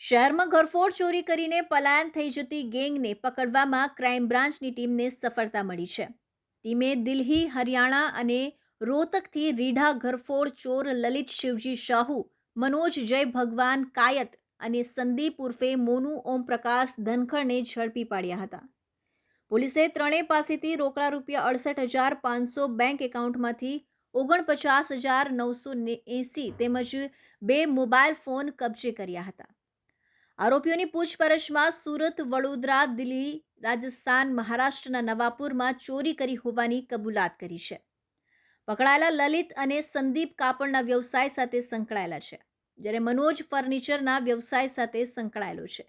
શહેરમાં ઘરફોડ ચોરી કરીને પલાયન થઈ જતી ગેંગને પકડવામાં ક્રાઇમ બ્રાન્ચની ટીમને સફળતા મળી છે. ટીમે દિલ્હી, હરિયાણા અને રોહતકથી રીઢા ઘરફોડ ચોર લલિત શિવજી શાહુ, મનોજ જય ભગવાન કાયત અને સંદીપ ઉર્ફે મોનુ ઓમપ્રકાશ ધનખડને ઝડપી પાડ્યા હતા. પોલીસે ત્રણેય પાસેથી રોકડા રૂપિયા અડસઠ હજાર પાંચસો બેંક એકાઉન્ટમાંથી ઓગણપચાસ હજાર નવસો એંસી તેમજ બે મોબાઈલ ફોન કબજે કર્યા હતા. આરોપીઓની પૂછપરછમાં સુરત, વડોદરા, દિલ્હી, રાજસ્થાન, મહારાષ્ટ્રના નવાપુરમાં ચોરી કરી હોવાની કબૂલાત કરી છે. પકડાયેલા લલિત અને સંદીપ કાપડના વ્યવસાય સાથે સંકળાયેલા છે, જ્યારે મનોજ ફર્નિચરના વ્યવસાય સાથે સંકળાયેલો છે.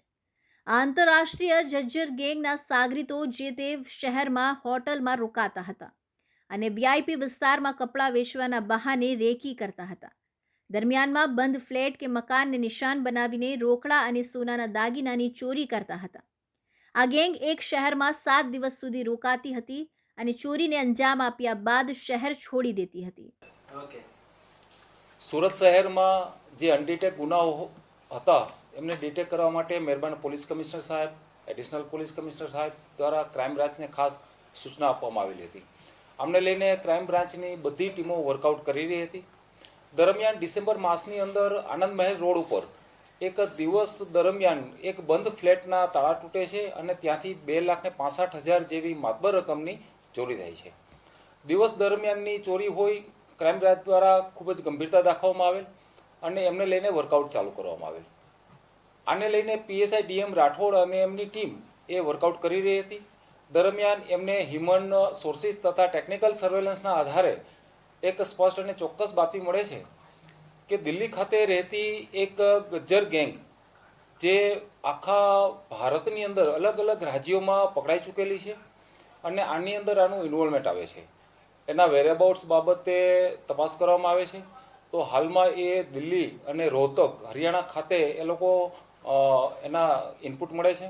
આ આંતરરાષ્ટ્રીય જજ્જર ગેંગના સાગરીતો જે તે શહેરમાં હોટલમાં રોકાતા હતા અને વીઆઈપી વિસ્તારમાં કપડાં વેચવાના બહાને રેકી કરતા હતા. દરમિયાનમાં બંધ ફ્લેટ કે મકાનને નિશાન બનાવીને રોકડા અને સોનાના દાગીનાની ચોરી કરતા હતા. આ ગેંગ એક શહેરમાં સાત દિવસ સુધી રોકાતી હતી અને ચોરીને અંજામ આપ્યા બાદ શહેર છોડી દેતી હતી. સુરત શહેરમાં જે અનડિટેક ગુનાઓ હતા, એમને ડિટેક કરવા માટે મહેરબાન પોલીસ કમિશનર સાહેબ, એડિશનલ પોલીસ કમિશનર સાહેબ દ્વારા ક્રાઇમ બ્રાન્ચને ખાસ સૂચના આપવામાં આવેલી હતી. આમને લઈને ક્રાઇમ બ્રાન્ચની બધી ટીમો વર્કઆઉટ કરી રહી હતી. દરમિયાન ડિસેમ્બર માસની અંદર આનંદ મહેલ રોડ ઉપર એક દિવસ દરમિયાન એક બંધ ફ્લેટના તાળા તૂટે છે અને ત્યાંથી બે લાખને પાસઠ હજાર જેવી માતબર રકમની ચોરી થાય છે. દિવસ દરમિયાનની ચોરી હોય, ક્રાઇમ બ્રાન્ચ દ્વારા ખૂબ જ ગંભીરતા દાખવવામાં આવેલ અને એમને લઈને વર્કઆઉટ ચાલુ કરવામાં આવેલ. આને લઈને પીએસઆઈ ડીએમ રાઠોડ અને એમની ટીમ એ વર્કઆઉટ કરી રહી હતી. દરમિયાન એમને હ્યુમન સોર્સિસ તથા ટેકનિકલ સર્વેલન્સના આધારે એક સ્પષ્ટ અને ચોક્કસ બાતમી મળે છે કે દિલ્હી ખાતે રહેતી એક ગજ્જર ગેંગ, જે આખા ભારતની અંદર અલગ અલગ રાજ્યોમાં પકડાઈ ચૂકેલી છે અને આની અંદર આનું ઇન્વોલ્વમેન્ટ આવે છે. એના વેરેબાઉટ્સ બાબતે તપાસ કરવામાં આવે છે. તો હાલમાં એ દિલ્હી અને રોહતક, હરિયાણા ખાતે એ લોકો એના ઇનપુટ મળે છે.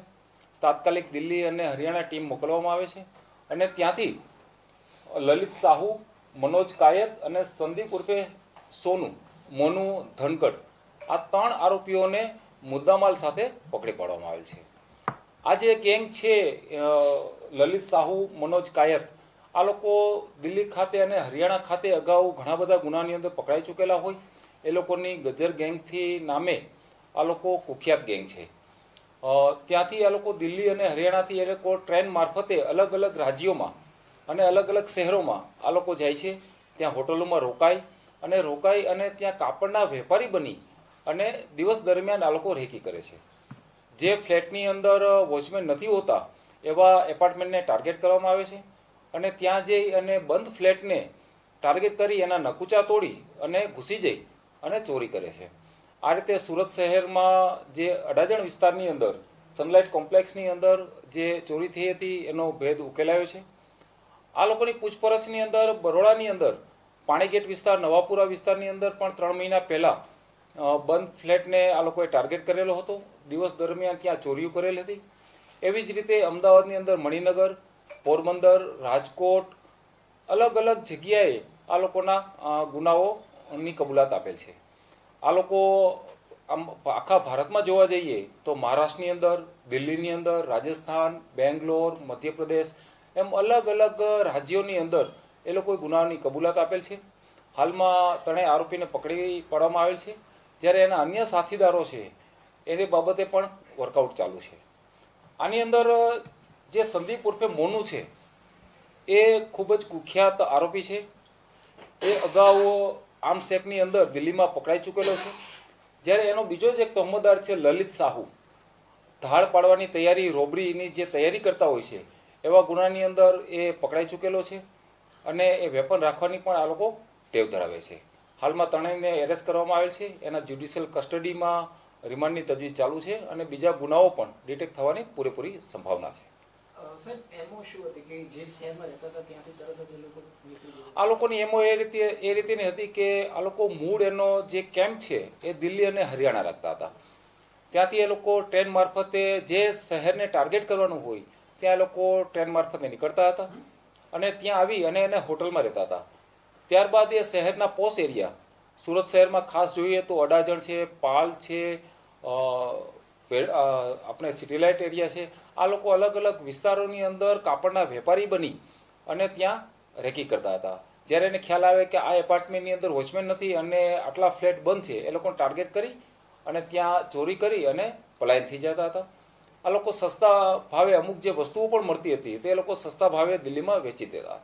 તાત્કાલિક દિલ્હી અને હરિયાણા ટીમ મોકલવામાં આવે છે. અને ત્યાંથી લલિત સાહુ મનોજ કાયત અને સંદીપ ઉર્ફે સોનુ, મોનુ ધનકડ આ ત્રણ આરોપીઓને મુદ્દામાલ સાથે પકડી પાડવામાં આવેલ છે. આ જે ગેંગ છે લલિત સાહુ, મનોજ કાયત. આ લોકો દિલ્હી ખાતે અને હરિયાણા ખાતે અગાઉ ઘણા બધા ગુનાની અંદર પકડાઈ ચૂકેલા હોય. એ લોકોની ગજર ગેંગથી નામે આ લોકો કુખ્યાત ગેંગ છે. ત્યાંથી આ લોકો દિલ્હી અને હરિયાણાથી એ લોકો ટ્રેન મારફતે અલગ અલગ રાજ્યોમાં અને અલગ અલગ શહેરોમાં આ લોકો જાય છે, ત્યાં હોટલોમાં રોકાય અને રોકાઈ અને ત્યાં કાપડના વેપારી બની અને દિવસ દરમિયાન આ લોકો રેકી કરે છે. જે ફ્લેટની અંદર વોચમેન નથી હોતા, એવા એપાર્ટમેન્ટને ટાર્ગેટ કરવામાં આવે છે અને ત્યાં જઈ અને બંધ ફ્લેટને ટાર્ગેટ કરી એના નકુચા તોડી અને ઘૂસી જઈ અને ચોરી કરે છે. આ રીતે સુરત શહેરમાં જે અડાજણ વિસ્તારની અંદર, સનલાઇટ કોમ્પ્લેક્સની અંદર જે ચોરી થઈ હતી, એનો ભેદ ઉકેલાયો છે. આ લોકોની પૂછપરછની અંદર, બરોડાની અંદર, પાણીગેટ વિસ્તાર, નવાપુરા વિસ્તારની અંદર પણ ત્રણ મહિના પહેલા બંધ ફ્લેટને આ લોકોએ ટાર્ગેટ કરેલો હતો. દિવસ દરમિયાન ત્યાં ચોરીઓ કરેલી હતી. એવી જ રીતે અમદાવાદની અંદર મણિનગર, પોરબંદર, રાજકોટ, અલગ અલગ જગ્યાએ આ લોકોના ગુનાઓની કબૂલાત આપેલ છે. આ લોકો આમ આખા ભારતમાં જોવા જઈએ તો મહારાષ્ટ્રની અંદર, દિલ્હીની અંદર, રાજસ્થાન, બેંગ્લોર, મધ્યપ્રદેશ એમ અલગ અલગ રાજ્યોની અંદર એ લોકોએ ગુનાની કબૂલાત આપેલ છે. હાલમાં ત્રણેય આરોપીને પકડી પાડવામાં આવેલ છે. જ્યારે એના અન્ય સાથીદારો છે, એની બાબતે પણ વર્કઆઉટ ચાલુ છે. આની અંદર જે સંદીપ ઉર્ફે મોનુ છે, એ ખૂબ જ કુખ્યાત આરોપી છે. એ અગાઉ આર્મ્સ એક્ટની અંદર દિલ્હીમાં પકડાઈ ચૂકેલો છે. જ્યારે એનો બીજો જ એક તહોમતદાર છે, લલિત સાહુ. ધાડ પાડવાની તૈયારી, રોબરીની જે તૈયારી કરતા હોય છે એવા ગુનાની અંદર એ પકડાઈ ચૂકેલો છે અને એ વેપન રાખવાની પણ આ લોકો ટેવ ધરાવે છે. હાલમાં ત્રણેયને એરેસ્ટ કરવામાં આવેલ છે. એના જ્યુડિશિયલ કસ્ટડીમાં રિમાન્ડની તજવીજ ચાલુ છે અને બીજા ગુનાઓ પણ ડિટેક્ટ થવાની પૂરેપૂરી સંભાવના છે. આ લોકોની એમો એ રીતે એ રીતેની હતી કે આ લોકો મૂળ એનો જે કેમ્પ છે એ દિલ્હી અને હરિયાણા રાખતા હતા. ત્યાંથી એ લોકો ટ્રેન મારફતે જે શહેરને ટાર્ગેટ કરવાનું હોય ત્યાં લોકો ટ્રેન મારફતે નીકળતા હતા અને ત્યાં આવી અને એને હોટલમાં રહેતા હતા. ત્યારબાદ એ શહેરના પોશ એરિયા, સુરત શહેરમાં ખાસ જોઈએ તો અડાજણ છે, પાલ છે આપણે સિટીલાઇટ એરિયા છે, આ લોકો અલગ અલગ વિસ્તારોની અંદર કાપડના વેપારી બની અને ત્યાં રેકી કરતા હતા. જ્યારે એને ખ્યાલ આવે કે આ એપાર્ટમેન્ટની અંદર વોચમેન નથી અને આટલા ફ્લેટ બંધ છે, એ લોકોને ટાર્ગેટ કરી અને ત્યાં ચોરી કરી અને પલાયન થઈ જતા હતા. આ લોકો સસ્તા ભાવે અમુક જે વસ્તુઓ પણ મળતી હતી તે લોકો સસ્તા ભાવે દિલ્હીમાં વેચી દેતા.